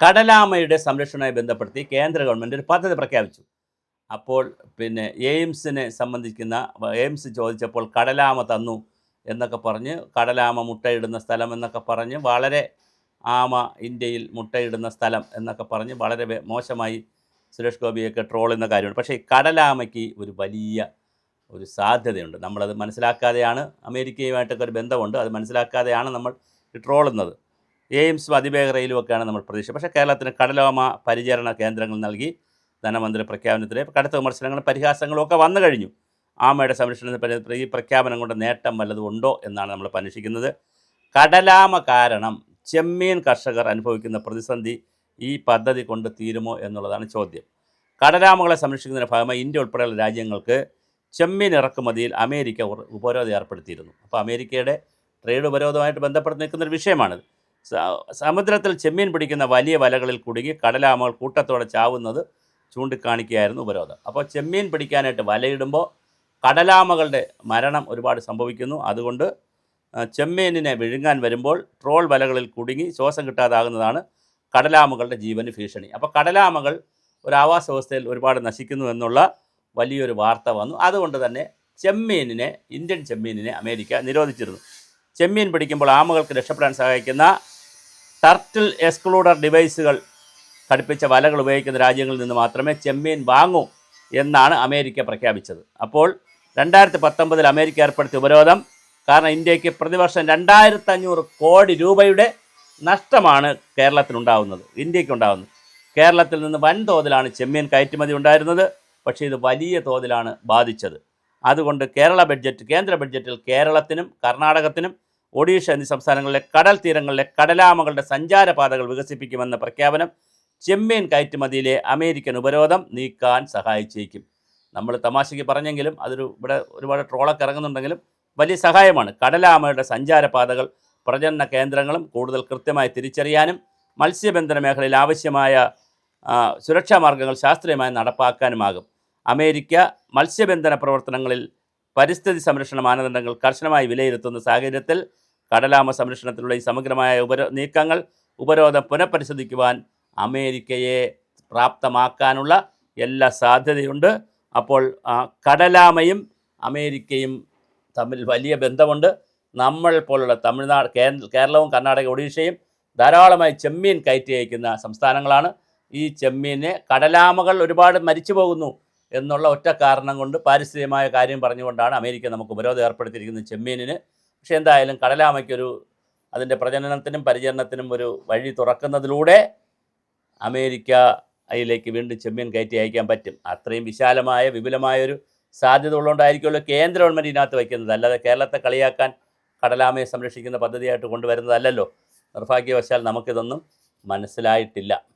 കടലാമയുടെ സംരക്ഷണവുമായി ബന്ധപ്പെടുത്തി കേന്ദ്ര ഗവൺമെന്റ് ഒരു പദ്ധതി പ്രഖ്യാപിച്ചു. അപ്പോൾ പിന്നെ എയിംസിനെ സംബന്ധിക്കുന്ന എയിംസ് ചോദിച്ചപ്പോൾ കടലാമ തന്നു എന്നൊക്കെ പറഞ്ഞ് കടലാമ മുട്ടയിടുന്ന സ്ഥലം എന്നൊക്കെ പറഞ്ഞ് വളരെ ആമ ഇന്ത്യയിൽ മുട്ടയിടുന്ന സ്ഥലം എന്നൊക്കെ പറഞ്ഞ് വളരെ മോശമായി സുരേഷ് ഗോപിയൊക്കെ ട്രോൾ എന്ന കാര്യമുണ്ട്. പക്ഷേ ഈ കടലാമയ്ക്ക് ഒരു വലിയ ഒരു സാധ്യതയുണ്ട്. നമ്മളത് മനസ്സിലാക്കാതെയാണ് അമേരിക്കയുമായിട്ടൊക്കെ ഒരു ബന്ധമുണ്ട്. അത് മനസ്സിലാക്കാതെയാണ് നമ്മൾ ട്രോളുന്നത്. എയിംസും അതിവേഗ റെയിലും ഒക്കെയാണ് നമ്മൾ പ്രതീക്ഷ പക്ഷേ കേരളത്തിന് കടലോമ പരിചരണ കേന്ദ്രങ്ങൾ നൽകി ധനമന്ത്രി പ്രഖ്യാപനത്തിലെ കടുത്ത വിമർശനങ്ങളും പരിഹാസങ്ങളും ഒക്കെ വന്നു കഴിഞ്ഞു. ആമയുടെ സംരക്ഷണത്തിന് ഈ പ്രഖ്യാപനം കൊണ്ട് നേട്ടം വല്ലതും ഉണ്ടോ എന്നാണ് നമ്മൾ അന്വേഷിക്കുന്നത് കടലാമ കാരണം ചെമ്മീൻ കർഷകർ അനുഭവിക്കുന്ന പ്രതിസന്ധി ഈ പദ്ധതി കൊണ്ട് തീരുമോ എന്നുള്ളതാണ് ചോദ്യം. കടലാമകളെ സംരക്ഷിക്കുന്നതിന് ഭാഗമായി ഇന്ത്യ ഉൾപ്പെടെയുള്ള രാജ്യങ്ങൾക്ക് ചെമ്മീൻ ഇറക്കുമതിയിൽ അമേരിക്ക ഉപരോധം ഏർപ്പെടുത്തിയിരുന്നു. അപ്പോൾ അമേരിക്കയുടെ ട്രേഡ് ഉപരോധമായിട്ട് ബന്ധപ്പെട്ട് നിൽക്കുന്ന ഒരു വിഷയമാണിത്. സമുദ്രത്തിൽ ചെമ്മീൻ പിടിക്കുന്ന വലിയ വലകളിൽ കുടുങ്ങി കടലാമകൾ കൂട്ടത്തോടെ ചാവുന്നത് ചൂണ്ടിക്കാണിക്കുകയായിരുന്നു ഉപരോധം. അപ്പോൾ ചെമ്മീൻ പിടിക്കാനായിട്ട് വലയിടുമ്പോൾ കടലാമകളുടെ മരണം ഒരുപാട് സംഭവിക്കുന്നു. അതുകൊണ്ട് ചെമ്മീനിനെ വിഴുങ്ങാൻ വരുമ്പോൾ ട്രോൾ വലകളിൽ കുടുങ്ങി ശ്വാസം കിട്ടാതാകുന്നതാണ് കടലാമകളുടെ ജീവന് ഭീഷണി. അപ്പോൾ കടലാമകൾ ഒരു ആവാസ വ്യവസ്ഥയിൽ ഒരുപാട് നശിക്കുന്നു എന്നുള്ള വലിയൊരു വാർത്ത വന്നു. അതുകൊണ്ട് തന്നെ ചെമ്മീനിനെ ഇന്ത്യൻ ചെമ്മീനിനെ അമേരിക്ക നിരോധിച്ചിരുന്നു. ചെമ്മീൻ പിടിക്കുമ്പോൾ ആമകൾക്ക് രക്ഷപ്പെടാൻ സഹായിക്കുന്ന ടർട്ടിൽ എക്സ്ക്ലൂഡർ ഡിവൈസുകൾ ഘടിപ്പിച്ച വലകൾ ഉപയോഗിക്കുന്ന രാജ്യങ്ങളിൽ നിന്ന് മാത്രമേ ചെമ്മീൻ വാങ്ങൂ എന്നാണ് അമേരിക്ക പ്രഖ്യാപിച്ചത്. അപ്പോൾ രണ്ടായിരത്തി പത്തൊമ്പതിൽ അമേരിക്ക ഏർപ്പെടുത്തിയ ഉപരോധം കാരണം ഇന്ത്യയ്ക്ക് പ്രതിവർഷം രണ്ടായിരത്തി അഞ്ഞൂറ് കോടി രൂപയുടെ നഷ്ടമാണ് കേരളത്തിനുണ്ടാവുന്നത് ഇന്ത്യക്കുണ്ടാവുന്നത്. കേരളത്തിൽ നിന്ന് വൻതോതിലാണ് ചെമ്മീൻ കയറ്റുമതി ഉണ്ടായിരുന്നത് പക്ഷേ ഇത് വലിയ തോതിലാണ് ബാധിച്ചത്. അതുകൊണ്ട് കേരള ബഡ്ജറ്റ് കേന്ദ്ര ബഡ്ജറ്റിൽ കേരളത്തിനും കർണാടകത്തിനും ഒഡീഷ എന്നീ സംസ്ഥാനങ്ങളിലെ കടൽ തീരങ്ങളിലെ കടലാമകളുടെ സഞ്ചാരപാതകൾ വികസിപ്പിക്കുമെന്ന പ്രഖ്യാപനം ചെമ്മീൻ കയറ്റുമതിയിലെ അമേരിക്കൻ ഉപരോധം നീക്കാൻ സഹായിച്ചേക്കും. നമ്മൾ തമാശയ്ക്ക് പറഞ്ഞെങ്കിലും അതൊരു ഇവിടെ ഒരുപാട് ട്രോളൊക്കെ ഇറങ്ങുന്നുണ്ടെങ്കിലും വലിയ സഹായമാണ്. കടലാമയുടെ സഞ്ചാരപാതകൾ പ്രജനന കേന്ദ്രങ്ങളും കൂടുതൽ കൃത്യമായി തിരിച്ചറിയാനും മത്സ്യബന്ധന മേഖലയിൽ ആവശ്യമായ സുരക്ഷാ മാർഗങ്ങൾ ശാസ്ത്രീയമായി നടപ്പാക്കാനുമാകും. അമേരിക്ക മത്സ്യബന്ധന പ്രവർത്തനങ്ങളിൽ പരിസ്ഥിതി സംരക്ഷണ മാനദണ്ഡങ്ങൾ കർശനമായി വിലയിരുത്തുന്ന സാഹചര്യത്തിൽ കടലാമ സംരക്ഷണത്തിലുള്ള ഈ സമഗ്രമായ ഉപരോ നീക്കങ്ങൾ ഉപരോധം പുനഃപരിശോധിക്കുവാൻ അമേരിക്കയെ പ്രാപ്തമാക്കാനുള്ള എല്ലാ സാധ്യതയുണ്ട്. അപ്പോൾ കടലാമയും അമേരിക്കയും തമ്മിൽ വലിയ ബന്ധമുണ്ട്. നമ്മൾ പോലുള്ള തമിഴ്നാട് കേരളവും കർണാടക ഒഡീഷയും ധാരാളമായി ചെമ്മീൻ കയറ്റി അയക്കുന്ന സംസ്ഥാനങ്ങളാണ്. ഈ ചെമ്മീനെ കടലാമകൾ ഒരുപാട് മരിച്ചു പോകുന്നു എന്നുള്ള ഒറ്റ കാരണം കൊണ്ട് പാരിസ്ഥിതികമായ കാര്യം പറഞ്ഞുകൊണ്ടാണ് അമേരിക്ക നമുക്ക് ഉപരോധം ഏർപ്പെടുത്തിയിരിക്കുന്നത് ചെമ്മീനിന്. പക്ഷേ എന്തായാലും കടലാമയ്ക്കൊരു അതിന്റെ പ്രജനനത്തിനും പരിചരണത്തിനും ഒരു വഴി തുറക്കുന്നതിലൂടെ അമേരിക്ക അതിലേക്ക് വീണ്ടും ചെമ്മീൻ കയറ്റി അയക്കാൻ പറ്റും. അത്രയും വിശാലമായ വിപുലമായൊരു സാധ്യത ഉള്ളതുകൊണ്ടായിരിക്കുമല്ലോ കേന്ദ്ര ഗവൺമെന്റ് ഇതിനകത്ത് വയ്ക്കുന്നത്. അല്ലാതെ കേരളത്തെ കളിയാക്കാൻ കടലാമയെ സംരക്ഷിക്കുന്ന പദ്ധതിയായിട്ട് കൊണ്ടുവരുന്നതല്ലല്ലോ. നിർഭാഗ്യവശാൽ നമുക്കിതൊന്നും മനസ്സിലായിട്ടില്ല.